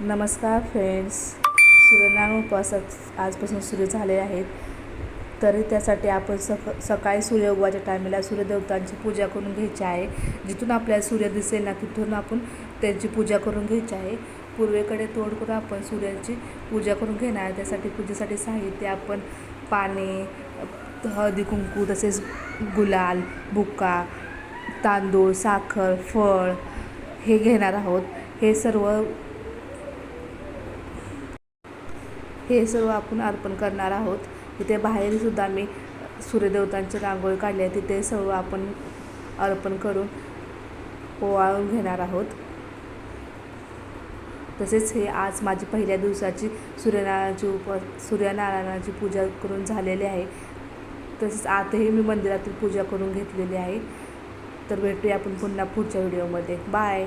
नमस्कार फ्रेंड्स. सूर्यनारायण उपवास आजपासून सुरू झाले आहेत. तरी त्यासाठी आपण सक सकाळी सूर्य उगवायच्या टायमाला सूर्यदेवतांची पूजा करून घ्यायची आहे. जिथून आपल्याला सूर्य दिसेल ना तिथून आपण त्यांची पूजा करून घ्यायची आहे. पूर्वेकडे तोड करून आपण सूर्याची पूजा करून घेणार आहे. त्यासाठी पूजेसाठी साहित्य आपण पाने हळदी कुंकू तसेच गुलाल बुका तांदूळ साखर फळ हे घेणार आहोत. हे सर्व हे सर्व आपण अर्पण करणार आहोत. तिथे बाहेरसुद्धा मी सूर्यदेवतांची रांगोळी काढली आहे. तिथे सर्व आपण अर्पण करून ओवाळून घेणार आहोत. तसेच हे आज माझी पहिल्या दिवसाची सूर्यनारायणाची उप सूर्यनारायणाची पूजा करून झालेली आहे. तसेच आताही मी मंदिरातील पूजा करून घेतलेली आहे. तर भेटूया आपण पुन्हा पुढच्या व्हिडिओमध्ये. बाय!